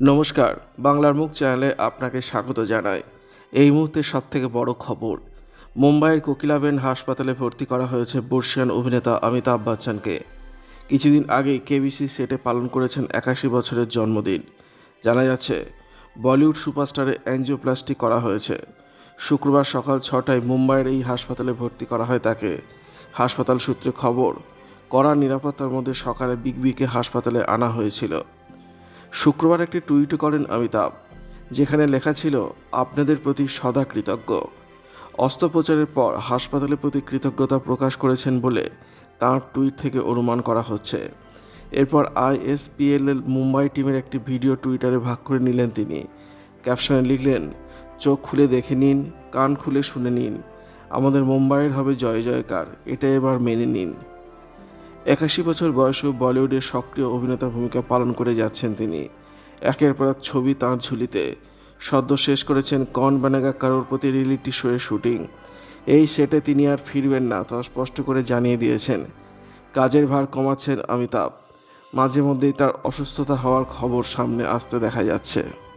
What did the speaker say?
নমস্কার, বাংলার মুখ চ্যানেলে আপনাকে স্বাগত জানাই। এই মুহূর্তে সবথেকে বড় খবর, মুম্বাইয়ের কোকিলাবেন হাসপাতালে ভর্তি করা হয়েছে বর্ষিয়ান অভিনেতা অমিতাভ বচ্চনকে। কিছুদিন আগেই কেবিসি সেটে পালন করেছেন একাশি বছরের জন্মদিন। জানা যাচ্ছে, বলিউড সুপারস্টারে অ্যাঞ্জিওপ্লাস্টি করা হয়েছে। শুক্রবার সকাল ছটায় মুম্বাইয়ের এই হাসপাতালে ভর্তি করা হয় তাকে। হাসপাতাল সূত্রে খবর, কড়া নিরাপত্তার মধ্যে সকালে বিগ বিকে হাসপাতালে আনা হয়েছিল। শুক্রবার একটি টুইট করেন অমিতাভ, যেখানে লেখা ছিল, আপনাদের প্রতি সদা কৃতজ্ঞ। অস্ত্রোপচারের পর হাসপাতালের প্রতি কৃতজ্ঞতা প্রকাশ করেছেন বলে তাঁর টুইট থেকে অনুমান করা হচ্ছে। এরপর আইএসপিএল মুম্বাই টিমের একটি ভিডিও টুইটারে ভাগ করে নিলেন তিনি। ক্যাপশনে লিখলেন, চোখ খুলে দেখে নিন, কান খুলে শুনে নিন। আমাদের মুম্বাইয়ের হবে জয় জয়কার, এটা এবার মেনে নিন। একাশি বছর বয়সেও বলিউডের সক্রিয় অভিনেতার ভূমিকা পালন করে যাচ্ছেন তিনি। একের পর এক ছবি তাঁর ঝুলিতে। সদ্য শেষ করেছেন কন বানেগা কারোর প্রতি রিয়েলিটি শোয়ের শুটিং। এই সেটে তিনি আর ফিরবেন না, তা স্পষ্ট করে জানিয়ে দিয়েছেন। কাজের ভার কমাচ্ছেন অমিতাভ। মাঝে মধ্যেই তার অসুস্থতা হওয়ার খবর সামনে আসতে দেখা যাচ্ছে।